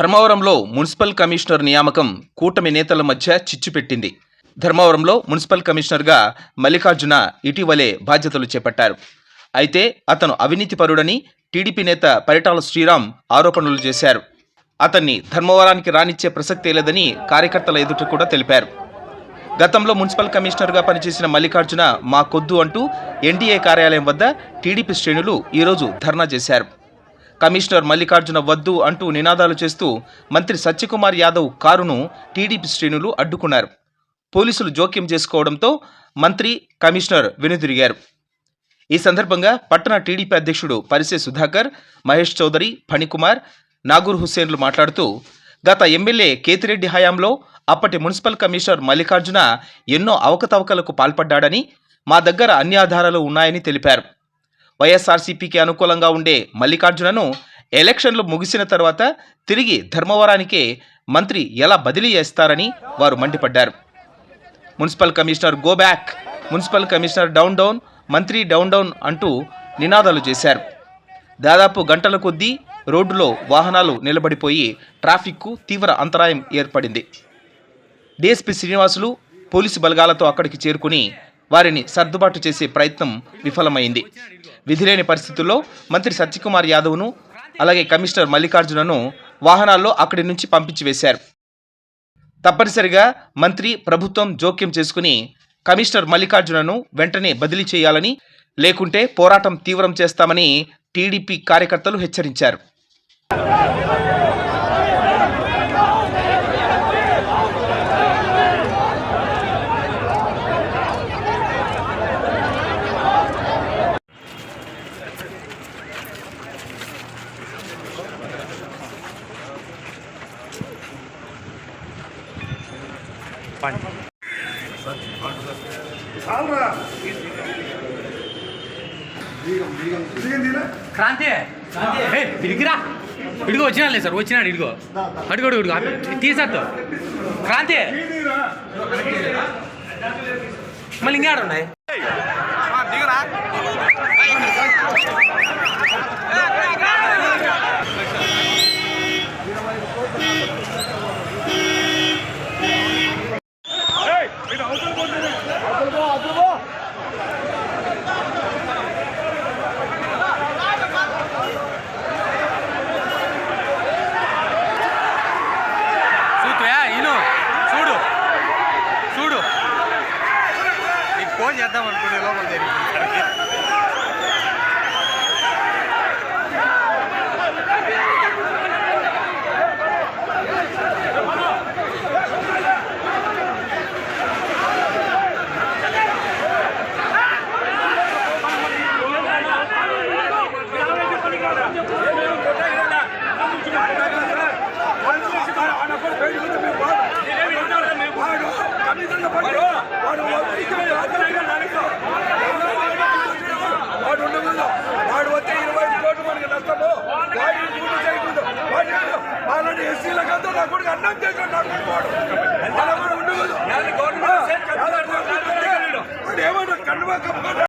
ధర్మవరంలో municipal commissioner నియామకం కూటమి నేతల మధ్య చిచ్చు పెట్టింది. ధర్మవరంలో మున్సిపల్ కమిషనర్గా మల్లికార్జున ఇటీవలే బాధ్యతలు చేపట్టారు. అయితే అతను అవినీతిపరుడని టీడీపీ నేత పరిటాల శ్రీరామ్ ఆరోపణలు చేశారు. అతన్ని ధర్మవరానికి రానిచ్చే ప్రసక్తే లేదని కార్యకర్తల ఎదుట కూడా తెలిపారు. గతంలో మున్సిపల్ కమిషనర్గా పనిచేసిన మల్లికార్జున మా కొద్దు అంటూ ఎన్డీఏ కార్యాలయం వద్ద టీడీపీ శ్రేణులు ఈరోజు ధర్నా చేశారు. కమిషనర్ మల్లికార్జున వద్దు అంటూ నినాదాలు చేస్తూ మంత్రి సత్యకుమార్ యాదవ్ కారును టీడీపీ శ్రేణులు అడ్డుకున్నారు. పోలీసులు జోక్యం చేసుకోవడంతో మంత్రి కమిషనర్ వెనుదిరిగారు. ఈ సందర్భంగా పట్టణ టీడీపీ అధ్యక్షుడు పరిసే సుధాకర్ మహేష్ చౌదరి ఫణికుమార్ నాగూర్ హుస్సేన్లు మాట్లాడుతూ గత ఎమ్మెల్యే కేతిరెడ్డి హయాంలో అప్పటి మున్సిపల్ కమిషనర్ మల్లికార్జున ఎన్నో అవకతవకలకు పాల్పడ్డాడని మా దగ్గర అన్ని ఆధారాలు ఉన్నాయని తెలిపారు. వైఎస్ఆర్సీపీకి అనుకూలంగా ఉండే మల్లికార్జునను ఎలక్షన్లు ముగిసిన తర్వాత తిరిగి ధర్మవరానికే మంత్రి ఎలా బదిలీ చేస్తారని వారు మండిపడ్డారు. Municipal commissioner go back municipal commissioner down down మంత్రి డౌన్ డౌన్ అంటూ నినాదాలు చేశారు. దాదాపు గంటల కొద్దీ రోడ్డులో వాహనాలు నిలబడిపోయి ట్రాఫిక్కు తీవ్ర అంతరాయం ఏర్పడింది. డిఎస్పీ శ్రీనివాసులు పోలీసు బలగాలతో అక్కడికి చేరుకుని వారిని సర్దుబాటు చేసే ప్రయత్నం విఫలమైంది. విధిలేని పరిస్థితుల్లో మంత్రి సత్యకుమార్ యాదవ్ను అలాగే కమిషనర్ మల్లికార్జునను వాహనాల్లో అక్కడి నుంచి పంపించి వేశారు. తప్పనిసరిగా మంత్రి ప్రభుత్వం జోక్యం చేసుకుని కమిషనర్ మల్లికార్జునను వెంటనే బదిలీ చేయాలని లేకుంటే పోరాటం తీవ్రం చేస్తామని టీడీపీ కార్యకర్తలు హెచ్చరించారు. క్రాంతి. ఏ, ఇడిగిరా ఇడిగో వచ్చినాడులే సార్ వచ్చినాడు ఇడిగో. అడుగు అడుగు అడుగు తీసద్దు క్రాంతి. మళ్ళీ ఇంకా ఉన్నాయి? చేద్దాం అనుకునే లోపల జరిగింది వాడు గవర్నమెంట్